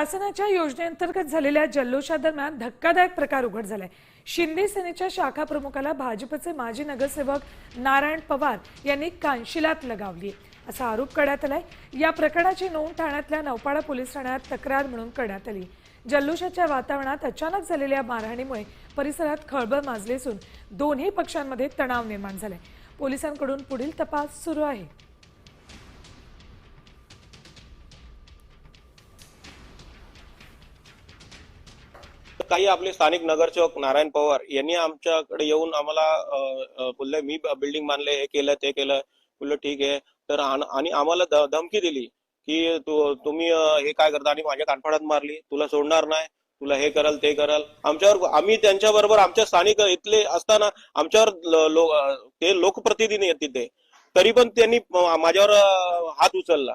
शासनाच्या योजनेअंतर्गत झालेल्या जल्लोषादरम्यान धक्कादायक प्रकार उघड झालाय शिंदे सेनेच्या शाखा प्रमुखाला भाजपचे माजी नगरसेवक नारायण पवार यांनी कानशिलात लगावली. असा आरोप करण्यात आलाय. या प्रकरणाची नोंद ठाण्यातल्या नौपाडा पोलीस ठाण्यात तक्रार म्हणून करण्यात आली. जल्लोषाच्या वातावरणात अचानक झालेल्या मारहाणीमुळे परिसरात खळबळ माजली असून दोन्ही पक्षांमध्ये तणाव निर्माण झालाय. पोलिसांकडून पुढील तपास सुरू आहे. काही आपले स्थानिक नगरसेवक नारायण पवार यांनी आमच्याकडे येऊन आम्हाला बोलले मी बिल्डिंग बांधले हे केलं ते केलं. बोललं ठीक आहे. तर आणि आम्हाला धमकी दिली की तू तुम्ही हे काय करता? आणि माझ्या कानफाडात मारली. तुला सोडणार नाही. तुला हे करल ते करल. आमच्यावर आम्ही त्यांच्या बरोबर आमच्या स्थानिक इथले असताना आमच्यावर लो- ते लोकप्रतिनिधी येत तिथे. तरी पण त्यांनी माझ्यावर हात उचलला.